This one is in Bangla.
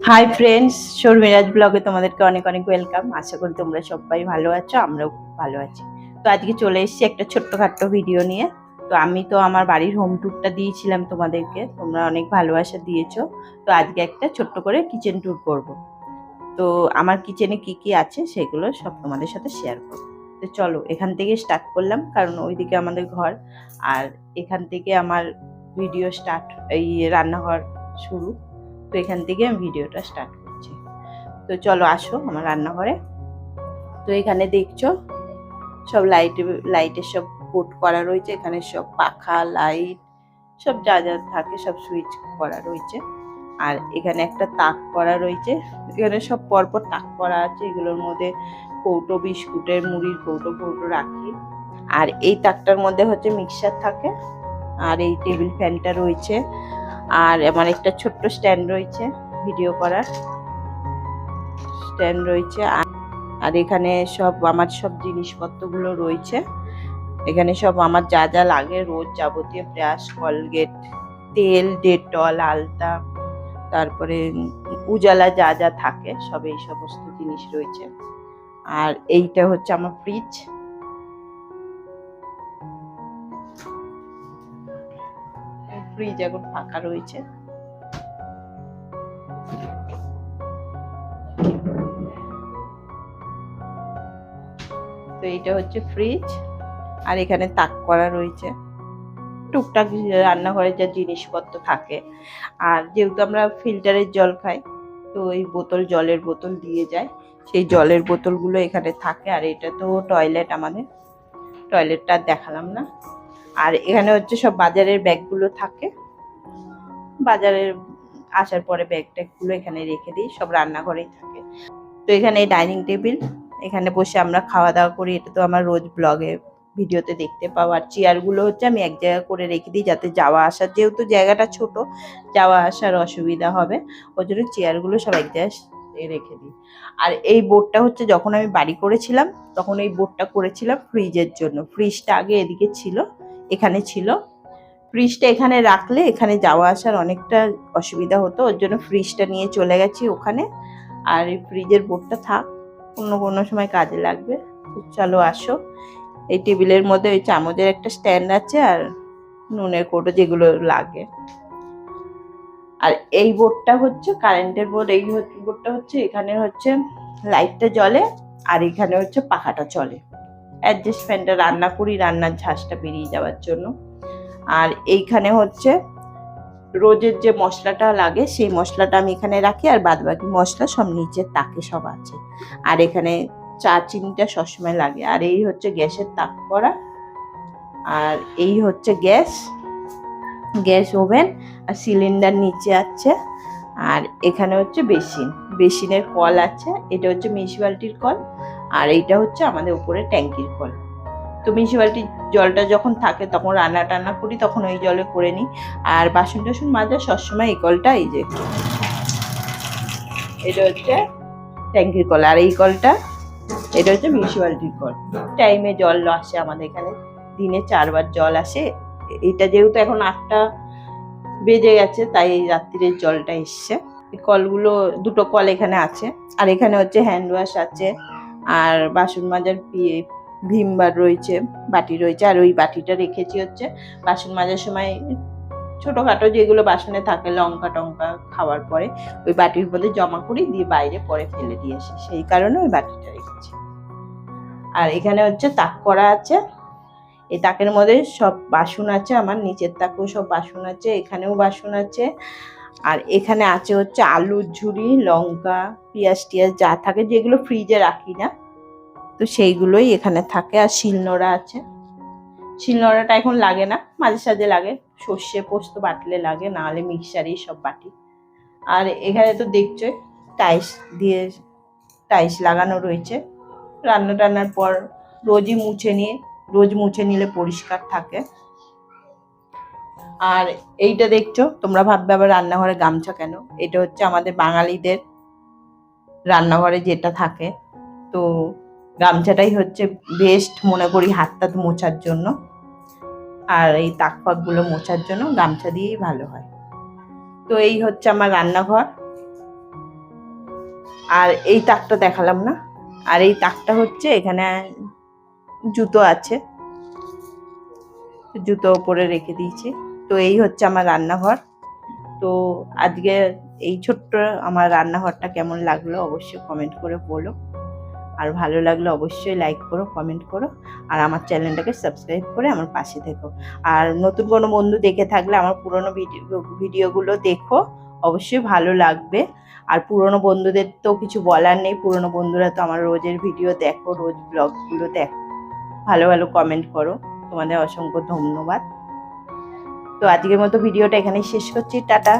হাই ফ্রেন্ডস শর্মিরাজ ব্লগে তোমাদেরকে অনেক অনেক ওয়েলকাম আশা করি তোমরা সবাই ভালো আছো, আমরাও ভালো আছি। তো আজকে চলে এসেছি একটা ছোট্টখাট্ট ভিডিও নিয়ে। তো আমি তো আমার বাড়ির হোম ট্যুরটা দিয়েছিলাম তোমাদেরকে, তোমরা অনেক ভালোবাসা দিয়েছ। তো আজকে একটা ছোট্ট করে কিচেন ট্যুর করব। তো আমার কিচেনে কি কি আছে সেগুলো সব তোমাদের সাথে শেয়ার করব। তো চলো, এখান থেকে স্টার্ট করলাম, কারণ ওইদিকে আমাদের ঘর। আর এখান থেকে আমার ভিডিও স্টার্ট এই রান্নাঘর শুরু। তো এখান থেকে আমি ভিডিওটা স্টার্ট করছি। তো চলো আসো আমার রান্নাঘরে। তো এখানে দেখছ, সব লাইট লাইটের সব বোর্ড করা রয়েছে। এখানে সব পাখা লাইট সব যা যা থাকে সব সুইচ করা রয়েছে। আর এখানে একটা তাক করা রয়েছে। এখানে সব পরপর তাক করা আছে। এগুলোর মধ্যে কৌটো, বিস্কুটের মুড়ির কৌটো কৌটো রাখি। আর এই তাকটার মধ্যে হচ্ছে মিক্সার থাকে। আর এই টেবিল ফ্যানটা রয়েছে। আর আমার একটা ছোট্ট স্ট্যান্ড রয়েছে, ভিডিও করার। স্ট্যান্ড রয়েছে আর- এখানে সব আমার সব জিনিসপত্রগুলো রয়েছে। এখানে সব আমার যা যা লাগে রোজ যাবতীয় ব্রাশ কলগেট, তেল, ডেটল, আলতা, তারপরে উজালা যা যা থাকে, সব এই সমস্ত জিনিস রয়েছে। আর এইটা হচ্ছে আমার ফ্রিজ ফ্রিজ এখন ফাঁকা রয়েছে। তো এইটা হচ্ছে ফ্রিজ আর এখানে তাক করা রয়েছে। টুকটাক রান্নাঘরে যা জিনিসপত্র থাকে। আর যেহেতু আমরা ফিল্টারের জল খাই, তো এই বোতল জলের বোতল দিয়ে যায়। সেই জলের বোতলগুলো এখানে থাকে, আর এটা তো টয়লেট আমাদের। টয়লেটটা দেখালাম না। আর এখানে হচ্ছে সব বাজারের ব্যাগগুলো থাকে। বাজারের আসার পরে ব্যাগ ট্যাগগুলো এখানে রেখে দিই, সব রান্নাঘরেই থাকে। তো এখানে ডাইনিং টেবিল, এখানে বসে আমরা খাওয়া দাওয়া করি। এটা তো আমার রোজ ব্লগে, ভিডিওতে দেখতে পাও আর চেয়ারগুলো হচ্ছে আমি এক জায়গা করে রেখে দিই যাতে যাওয়া আসার যেহেতু জায়গাটা ছোট, যাওয়া আসার অসুবিধা হবে। ওই জন্য চেয়ারগুলো সব এক জায়গায় রেখে দিই। আর এই বোর্ডটা হচ্ছে যখন আমি বাড়ি করেছিলাম, তখন এই বোর্ডটা করেছিলাম ফ্রিজের জন্য। ফ্রিজটা আগে এদিকে ছিল। এখানে ছিল। ফ্রিজটা এখানে রাখলে এখানে যাওয়া আসার অনেকটা অসুবিধা হতো। ওর জন্য ফ্রিজটা নিয়ে চলে গেছি ওখানে। আর এই ফ্রিজের বোর্ডটা থাক, অন্য কোনো সময় কাজে লাগবে। চলো আসো। এই টেবিলের মধ্যে ওই চামচের একটা স্ট্যান্ড আছে আর নুনের কোটো যেগুলো লাগে। আর এই বোর্ডটা হচ্ছে কারেন্টের বোর্ড এই বোর্ডটা হচ্ছে এখানে হচ্ছে লাইটটা জ্বলে আর এখানে হচ্ছে পাখাটা চলে অ্যাডজাস্ট ফ্যানটা রান্না করি, রান্নার ঝাঁসটা বেরিয়ে যাওয়ার জন্য। আর এইখানে হচ্ছে রোজের যে মশলাটা লাগে, সেই মশলাটা আমি এখানে রাখি আর বাদ বাকি মশলা সব নিচের তাকে সব আছে। আর এখানে চা চিনিটা সবসময় লাগে। আর এই হচ্ছে গ্যাসের তাক করা। আর এই হচ্ছে গ্যাস গ্যাস ওভেন আর সিলিন্ডার নিচে আছে। আর এখানে হচ্ছে বেসিন। বেসিনের কল আছে। এটা হচ্ছে মিউনিসিপ্যালিটির কল। আর এইটা হচ্ছে আমাদের উপরে ট্যাঙ্কির কল। তো মিউনিসিপ্যালিটির জলটা যখন থাকে তখন রান্না টান্না করি, তখন ওই জলে করে নিই। আর বাসন টাসন মাজা সবসময় এই কলটা, এই যে এটা হচ্ছে ট্যাঙ্কির কল। আর এই কলটা, এটা হচ্ছে মিউনিসিপ্যালিটির কল। টাইমে জল আসে আমাদের এখানে। দিনে চারবার জল আসে। এটা যেহেতু এখন আটটা বেজে গেছে, তাই এই রাত্রিরের জলটা এসছে। এই কলগুলো, দুটো কল এখানে আছে। আর এখানে হচ্ছে হ্যান্ড ওয়াশ আছে। আর বাসন মাজার পি- ভীম বার রয়েছে, বাটি রয়েছে, আর ওই বাটিটা রেখেছি হচ্ছে বাসন মাজার সময় ছোটোখাটো যেগুলো বাসনে থাকে লঙ্কা টঙ্কা খাওয়ার পরে ওই বাটির মধ্যে জমা করি দিয়ে বাইরে পরে ফেলে দিয়ে আসি, সেই কারণে ওই বাটিটা রেখেছি। আর এখানে হচ্ছে তাক করা আছে, এই তাকের মধ্যে সব বাসন আছে, আমার নিচের তাকেও সব বাসন আছে, এখানেও বাসন আছে আর এখানে আছে হচ্ছে আলুর ঝুড়ি, লঙ্কা, পেঁয়াজ টিয়াজ যা থাকে, যেগুলো ফ্রিজে রাখি না। তো সেইগুলোই এখানে থাকে। আর শিলনোড়া আছে। শিলনোড়াটা এখন লাগে না, মাঝে সাঝে লাগে। সর্ষে পোস্ত বাটলে লাগে, নাহলে মিক্সারেই সব বাটি। আর এখানে তো দেখছোই, টাইলস দিয়ে টাইলস লাগানো রয়েছে। রান্না টান্নার পর রোজই মুছে নিয়ে, রোজ মুছে নিলে পরিষ্কার থাকে। আর এইটা দেখছ? তোমরা ভাববে আবার রান্নাঘরে গামছা কেন? এটা হচ্ছে আমাদের বাঙালিদের রান্নাঘরে যেটা থাকে। তো গামছাটাই হচ্ছে বেস্ট মনে করি হাত টাত মোছার জন্য। আর এই তাক ফাকগুলো মোছার জন্য গামছা দিয়েই ভালো হয়। তো এই হচ্ছে আমার রান্নাঘর। আর এই তাকটা দেখালাম না। আর এই তাকটা হচ্ছে এখানে জুতো আছে। জুতো ওপরে রেখে দিয়েছি। তো এই হচ্ছে আমার রান্নাঘর। তো আজকে এই ছোট্ট আমার রান্নাঘরটা কেমন লাগল অবশ্যই কমেন্ট করে বলো। আর ভালো লাগলে অবশ্যই লাইক করো কমেন্ট করো, আর আমার চ্যানেলটাকে সাবস্ক্রাইব করে আমার পাশে থেকো। আর নতুন কোনো বন্ধু দেখে থাকলে আমার পুরনো ভিডিও, ভিডিওগুলো দেখো, অবশ্যই ভালো লাগবে। আর পুরনো বন্ধুদের তো কিছু বলার নেই, পুরনো বন্ধুরা তো আমার রোজের ভিডিও দেখো, রোজ ব্লগগুলো দেখো। ভালো ভালো কমেন্ট করো। তোমাদের অসংখ্য ধন্যবাদ। তো আজকের মতো ভিডিওটা এখানেই শেষ করছি টাটা।